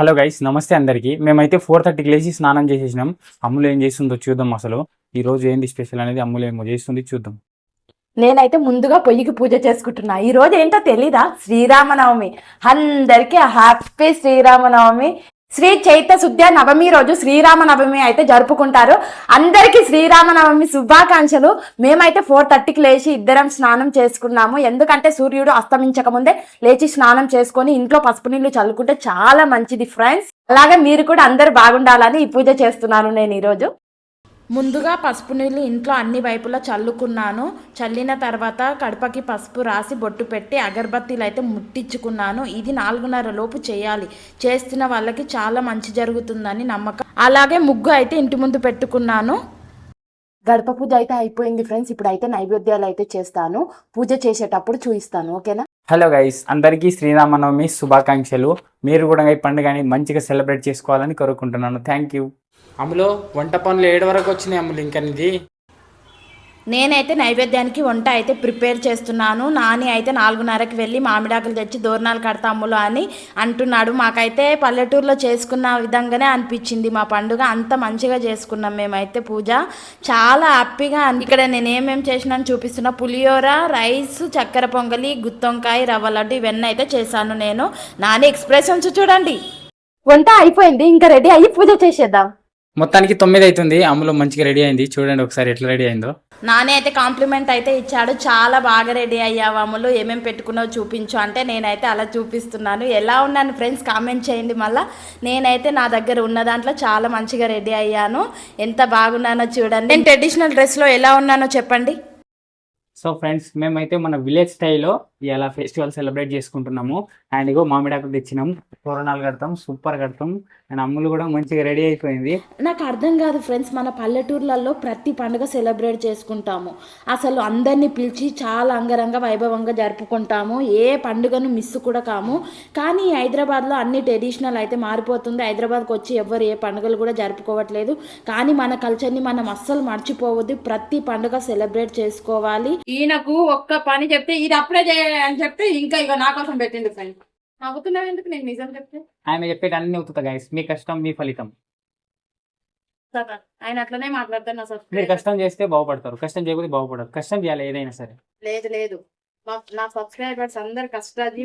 Hello guys నమస్తే అందరికీ. మేమైతే ఫోర్ థర్టీకి లేచి స్నానం చేసేసినాం. అమ్ములు ఏం చేస్తుందో చూద్దాం అసలు. ఈ రోజు ఏంది స్పెషల్ అనేది అమ్ములు ఏమో చేస్తుంది చూద్దాం. నేనైతే ముందుగా పొయ్యికి పూజ చేసుకుంటున్నా. ఈ రోజు ఏంటో తెలీదా? శ్రీరామనవమి. అందరికీ హ్యాపీ శ్రీరామనవమి. శ్రీ చైత శుద్ధ నవమి రోజు శ్రీరామ నవమి అయితే జరుపుకుంటారు. అందరికీ శ్రీరామనవమి శుభాకాంక్షలు. మేమైతే ఫోర్ థర్టీకి లేచి ఇద్దరం స్నానం చేసుకున్నాము. ఎందుకంటే సూర్యుడు అస్తమించక ముందే లేచి స్నానం చేసుకొని ఇంట్లో పసుపు నీళ్ళు చల్లుకుంటే చాలా మంచిది ఫ్రెండ్స్. అలాగే మీరు కూడా అందరు బాగుండాలని ఈ పూజ చేస్తున్నాను నేను ఈరోజు. ముందుగా పసుపు నీళ్ళు ఇంట్లో అన్ని వైపులా చల్లుకున్నాను. చల్లిన తర్వాత కడపకి పసుపు రాసి బొట్టు పెట్టి అగరబత్తీలు అయితే ముట్టించుకున్నాను. ఇది నాలుగున్నర లోపు చేయాలి. చేస్తున్న వాళ్ళకి చాలా మంచి జరుగుతుందని నమ్మకం. అలాగే ముగ్గు అయితే ఇంటి ముందు పెట్టుకున్నాను. గడప పూజ అయితే అయిపోయింది ఫ్రెండ్స్. ఇప్పుడు అయితే నైవేద్యాలు అయితే చేస్తాను. పూజ చేసేటప్పుడు చూపిస్తాను. ఓకేనా? హలో గైస్ అందరికీ శ్రీరామనవమి శుభాకాంక్షలు. మీరు కూడా ఈ పండుగని మంచిగా సెలబ్రేట్ చేసుకోవాలని కోరుకుంటున్నాను. Thank you. అమ్ములు వంట పనులు ఏడు వరకు వచ్చినాయి అమ్ములు ఇంకా ఇది నేనైతే నైవేద్యానికి వంట అయితే ప్రిపేర్ చేస్తున్నాను. నాని అయితే నాలుగున్నరకి వెళ్ళి మామిడాకులు తెచ్చి దోరణాలు కడతాములు అని అంటున్నాడు. మాకైతే పల్లెటూరులో చేసుకున్న విధంగానే అనిపించింది. మా పండుగ అంత మంచిగా చేసుకున్నాం మేమైతే పూజ. చాలా హ్యాపీగా అన్- ఇక్కడ నేను ఏమేమి చేసినాను చూపిస్తున్నా. పులిహోర రైస్ చక్కెర పొంగలి గుత్తొంకాయ రవ్వ లడ్డు ఇవన్నీ అయితే చేశాను నేను. నాని ఎక్స్ప్రెషన్స్ చూడండి. వంట అయిపోయింది. ఇంకా రెడీ అయ్యి పూజ చేసేద్దాం. మొత్తానికి తొమ్మిది అవుతుంది అమ్ములు మంచిగా రెడీ అయింది. చూడండి ఒకసారి ఎట్లా రెడీ అయిందో. నాని అయితే కాంప్లిమెంట్ అయితే ఇచ్చాడు. చాలా బాగా రెడీ అయ్యావు అమ్ములు. ఏమేమి పెట్టుకున్నావు చూపించు అంటే నేనైతే అలా చూపిస్తున్నాను. ఎలా ఉన్నాను ఫ్రెండ్స్ కామెంట్ చేయండి మళ్ళీ. నేనైతే నా దగ్గర ఉన్న దాంట్లో చాలా మంచిగా రెడీ అయ్యాను. ఎంత బాగున్నానో చూడండి. నేను ట్రెడిషనల్ డ్రెస్లో ఎలా ఉన్నానో చెప్పండి. సో ఫ్రెండ్స్ మేమైతే మన విలేజ్ స్టైల్లో ఇలా ఫెస్టివల్ సెలబ్రేట్ చేసుకుంటున్నాము. అండ్ ఇగో మామిడాకులు తెచ్చినాం. తోరణాలు కడతాం సూపర్ కడతాం. అండ్ అమ్ములు కూడా మంచిగా రెడీ అయిపోయింది. నాకు అర్థం కాదు ఫ్రెండ్స్ మన పల్లెటూర్లలో ప్రతి పండుగ సెలబ్రేట్ చేసుకుంటాము. అసలు అందరినీ పిలిచి చాలా అంగరంగ వైభవంగా జరుపుకుంటాము. ఏ పండుగను మిస్ కూడా కాము. కానీ హైదరాబాద్లో అన్ని ట్రెడిషనల్ అయితే మారిపోతుంది. హైదరాబాద్కి వచ్చి ఎవరు ఏ పండుగలు కూడా జరుపుకోవట్లేదు. కానీ మన కల్చర్ని మనం అస్సలు మర్చిపోవద్దు. ప్రతి పండుగ సెలబ్రేట్ చేసుకోవాలి. ఈయనకు ఒక్క పని చెప్తే ఇది అప్పుడే చేయాలి అని చెప్తే ఇంకా ఇక నా కోసం పెట్టింది ఫ్రెండ్. నవ్వుతున్నావు ఎందుకు నేను నిజం చెప్తే? ఆమె చెప్పేది అన్ని అవుతుంది గైస్ మీ కష్టం మీ ఫలితం. సరే ఆయన అట్లనే మాట్లాడతాను మీరు కష్టం చేస్తే బాగుపడతారు. కష్టం చేయకపోతే బాగుపడరు. కష్టం చేయాలి ఏదైనా సరే. లేదు లేదు. నా సబ్స్క్రైబర్స్ అందరు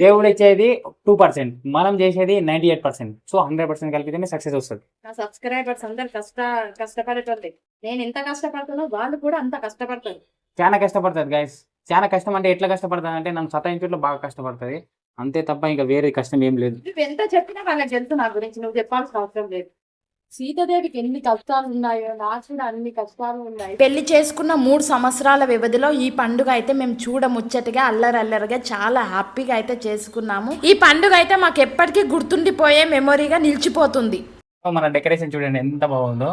దేవుడు ఇచ్చేది టూ పర్సెంట్ మనం చేసేది ninety eight percent so hundred percent కలిపితేనే success వస్తుంది. నా సబ్స్క్రైబర్స్ అందరు కష్ట కష్టపడేటోళ్ళే. నేను ఎంత కష్టపడుతున్నా వాళ్ళు కూడా అంత కష్టపడతారు. చాలా కష్టపడుతుంది గైస్ చాలా కష్టం అంటే ఎట్లా కష్టపడుతుంది అంటే నన్ను సతాయించుట్లో బాగా కష్టపడుతుంది అంతే తప్ప ఇంకా వేరే కష్టం ఏం లేదు. నువ్వు ఎంత చెప్పినా వాళ్ళకి తెలుసు నా గురించి. నువ్వు చెప్పాల్సిన అవసరం లేదు. సీతాదేవికి ఎన్ని కష్టాలు ఉన్నాయో నాకు కూడా అన్ని కష్టాలు ఉన్నాయి. పెళ్ళి చేసుకున్న మూడు సంవత్సరాల వ్యవధిలో ఈ పండుగ అయితే మేము చూడముచ్చటగా అల్లరి అల్లరిగా చాలా హ్యాపీగా అయితే చేసుకున్నాము. ఈ పండుగ అయితే మాకు ఎప్పటికీ గుర్తుండిపోయే మెమొరీగా నిలిచిపోతుంది. మన డెకరేషన్ చూడండి ఎంత బాగుందో.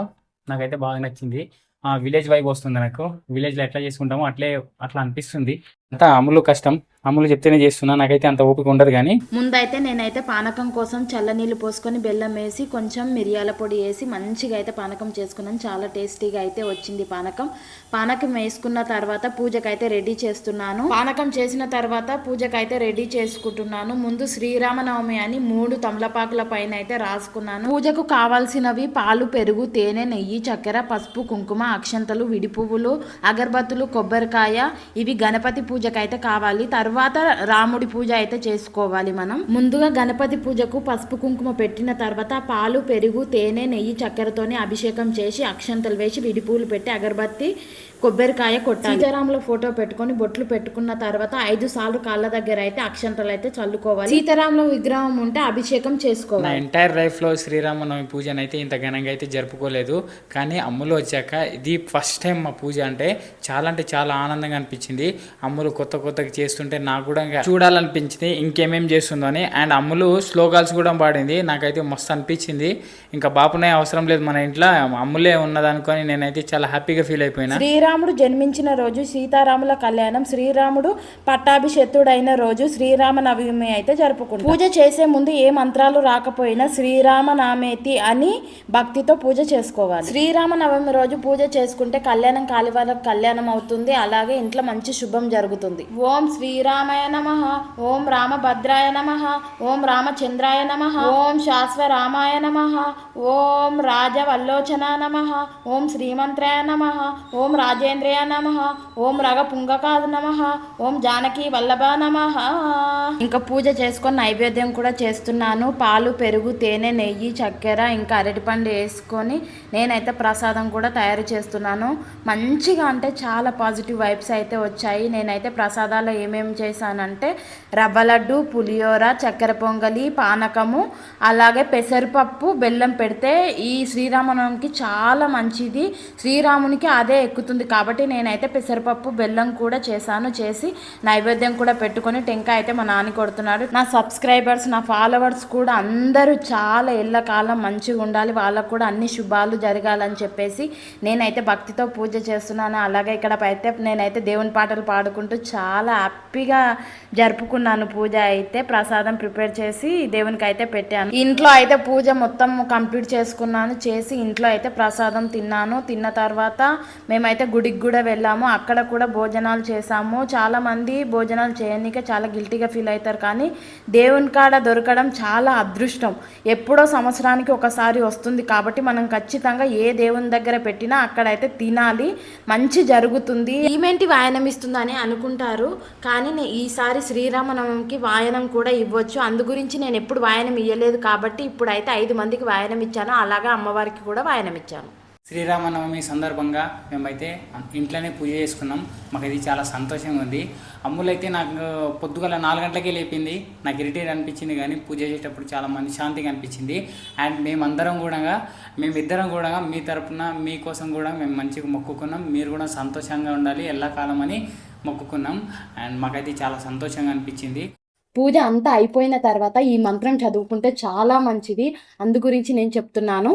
నాకైతే బాగా నచ్చింది. ఆ విలేజ్ వైబ్ వస్తుంది నాకు. విలేజ్లో ఎట్లా చేసుకుంటామో అట్లే అట్లా అనిపిస్తుంది. అంతా అమలు కష్టం. అమలు చెప్తేనే చేస్తున్నా. నాకైతే అంత ఓపిక ఉండదు కానీ. ముందైతే నేనైతే పానకం కోసం చల్లనీళ్ళు పోసుకొని బెల్లం వేసి కొంచెం మిరియాల పొడి వేసి మంచిగా అయితే పానకం చేసుకున్నాను. చాలా టేస్టీగా అయితే వచ్చింది పానకం. పానకం వేసుకున్న తర్వాత పూజకైతే రెడీ చేస్తున్నాను. పానకం చేసిన తర్వాత పూజకైతే రెడీ చేసుకుంటున్నాను. ముందు శ్రీరామనవమి అని మూడు తమలపాకుల పైన అయితే రాసుకున్నాను. పూజకు కావాల్సినవి పాలు పెరుగు తేనె నెయ్యి చక్కెర పసుపు కుంకుమ అక్షంతలు విడి పువ్వులు అగరబత్తులు కొబ్బరికాయ. ఇవి గణపతి పూజ పూజకైతే కావాలి. తర్వాత రాముడి పూజ అయితే చేసుకోవాలి మనం. ముందుగా గణపతి పూజకు పసుపు కుంకుమ పెట్టిన తర్వాత పాలు పెరుగు తేనె నెయ్యి చక్కెరతోనే అభిషేకం చేసి అక్షంతలు వేసి విడి పూలు పెట్టి అగరబత్తి కొబ్బరికాయ కొట్టాలి. సీతారాముల ఫోటో పెట్టుకొని బొట్లు పెట్టుకున్న తర్వాత ఐదు సార్లు కాళ్ళ దగ్గర అయితే అక్షంతలు అయితే చల్లుకోవాలి. సీతారాముల విగ్రహం ఉంటే అభిషేకం నా చేసుకోవాలి ఎంటైర్ లైఫ్లో శ్రీరామనవమి పూజను అయితే ఇంత ఘనంగా అయితే జరుపుకోలేదు. కానీ అమ్ములు వచ్చాక ఇది ఫస్ట్ టైం మా పూజ అంటే చాలా అంటే చాలా ఆనందంగా అనిపించింది. అమ్ములు కొత్త కొత్తగా చేస్తుంటే నాకు కూడా ఇంకా చూడాలనిపించింది ఇంకేమేం చేస్తుందో అని. అండ్ అమ్ములు స్లోగాల్స్ కూడా పాడింది. నాకైతే మస్తు అనిపించింది. ఇంకా బాపునే అవసరం లేదు మన ఇంట్లో. అమ్ములే ఉన్నదనుకొని నేనైతే చాలా హ్యాపీగా ఫీల్ అయిపోయినా. శ్రీరామ శ్రీరాముడు జన్మించిన రోజు సీతారాముల కళ్యాణం శ్రీరాముడు పట్టాభిషేతుడైన రోజు శ్రీరామనవమి అయితే జరుపుకుంటాం. పూజ చేసే ముందు ఏ మంత్రాలు రాకపోయినా శ్రీరామనామేతి అని భక్తితో పూజ చేసుకోవాలి. శ్రీరామనవమి రోజు పూజ చేసుకుంటే కళ్యాణం కాలి కళ్యాణం అవుతుంది. అలాగే ఇంట్లో మంచి శుభం జరుగుతుంది. ఓం శ్రీరామాయ నమ ఓం రామభద్రాయ నమ ఓం రామచంద్రాయ నమ ఓం శాశ్వరామాయ నమ ఓం రాజవల్లోచన నమ ఓం శ్రీమంత్రాయ నమ ఓం రాజేంద్రయ నమ. ఓం రగపుంగకాదు నమ. ఓం జానకి వల్లభ నమ. ఇంకా పూజ చేసుకొని నైవేద్యం కూడా చేస్తున్నాను. పాలు పెరుగు తేనె నెయ్యి చక్కెర ఇంకా అరటిపండు వేసుకొని నేనైతే ప్రసాదం కూడా తయారు చేస్తున్నాను. మంచిగా అంటే చాలా పాజిటివ్ వైబ్స్ అయితే వచ్చాయి. నేనైతే ప్రసాదాలు ఏమేమి చేశానంటే రవ్వ లడ్డు పులిహోర చక్కెర పొంగలి పానకము అలాగే పెసరపప్పు బెల్లం పెడితే ఈ శ్రీరామనవమికి చాలా మంచిది. శ్రీరామునికి అదే ఎక్కుతుంది కాబట్టి నేనైతే పెసరపప్పు బెల్లం కూడా చేశాను. చేసి నైవేద్యం కూడా పెట్టుకొని టెంకాయ అయితే మా నాన్న కొడుతున్నాడు. నా సబ్స్క్రైబర్స్ నా ఫాలోవర్స్ కూడా అందరూ చాలా ఎల్లకాలం మంచిగా ఉండాలి. వాళ్ళకు కూడా అన్ని శుభాలు జరగాలని చెప్పేసి నేనైతే భక్తితో పూజ చేస్తున్నాను. అలాగే ఇక్కడ అయితే నేనైతే దేవుని పాటలు పాడుకుంటూ చాలా హ్యాపీగా జరుపుకున్నాను. పూజ అయితే ప్రసాదం ప్రిపేర్ చేసి దేవునికి అయితే పెట్టాను. ఇంట్లో అయితే పూజ మొత్తం కంప్లీట్ చేసుకున్నాను. చేసి ఇంట్లో అయితే ప్రసాదం తిన్నాను. తిన్న తర్వాత మేమైతే గుడికి కూడా వెళ్ళాము. అక్కడ కూడా భోజనాలు చేసాము చాలామంది భోజనాలు చేయనీకే చాలా గిల్టీగా ఫీల్ అవుతారు. కానీ దేవుని కాడ దొరకడం చాలా అదృష్టం. ఎప్పుడో సంవత్సరానికి ఒకసారి వస్తుంది కాబట్టి మనం ఖచ్చితంగా ఏ దేవుని దగ్గర పెట్టినా అక్కడైతే తినాలి. మంచి జరుగుతుంది. ఈమెంటి వాయనం ఇస్తుందని అనుకుంటారు. కానీ ఈసారి శ్రీరామనవమికి వాయనం కూడా ఇవ్వచ్చు. అందు గురించి నేను ఎప్పుడు వాయనం ఇవ్వలేదు కాబట్టి ఇప్పుడైతే ఐదు మందికి వాయనం ఇచ్చాను. అలాగే అమ్మవారికి కూడా వాయనం ఇచ్చాను. శ్రీరామనవమి సందర్భంగా మేమైతే ఇంట్లోనే పూజ చేసుకున్నాం. మాకు ఇది చాలా సంతోషంగా ఉంది. అమ్ములైతే నాకు పొద్దుగల నాలుగు గంటలకే లేపింది. నాకు ఇరిటేట్ అనిపించింది కానీ పూజ చేసేటప్పుడు చాలా మంది శాంతిగా అనిపించింది. అండ్ మేమందరం కూడా మేమిద్దరం కూడా మీ తరపున మీకోసం కూడా మేము మంచిగా మొక్కుకున్నాం. మీరు కూడా సంతోషంగా ఉండాలి ఎల్లకాలం అని మొక్కుకున్నాం. అండ్ మాకైతే చాలా సంతోషంగా అనిపించింది. పూజ అంతా అయిపోయిన తర్వాత ఈ మంత్రం చదువుకుంటే చాలా మంచిది. అందు గురించి నేను చెప్తున్నాను.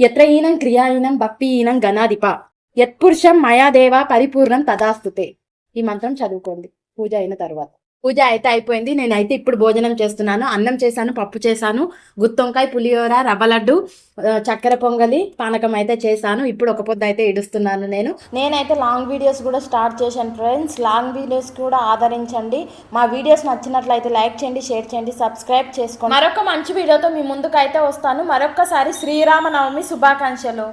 ఎత్ర ఈనం క్రియాహీనం భక్తి ఈనం గణాధిప. యత్పురుషం మయాదేవ పరిపూర్ణం తదాస్తుతే. ఈ మంత్రం చదువుకోండి. పూజ అయిన తర్వాత. పూజ అయితే అయిపోయింది. నేనైతే ఇప్పుడు భోజనం చేస్తున్నాను. అన్నం చేశాను పప్పు చేశాను గుత్తొంకాయ పులిహోర రవ్వ లడ్డు చక్కెర పొంగలి పానకం అయితే చేశాను. ఇప్పుడు ఒక పొద్దు అయితే ఇడుస్తున్నాను నేను. నేనైతే లాంగ్ వీడియోస్ కూడా స్టార్ట్ చేశాను ఫ్రెండ్స్ లాంగ్ వీడియోస్ కూడా ఆదరించండి. మా వీడియోస్ నచ్చినట్లయితే లైక్ చేయండి షేర్ చేయండి సబ్స్క్రైబ్ చేసుకోండి. మరొక మంచి వీడియోతో మీ ముందుకు అయితే వస్తాను. మరొక్కసారి శ్రీరామనవమి శుభాకాంక్షలు.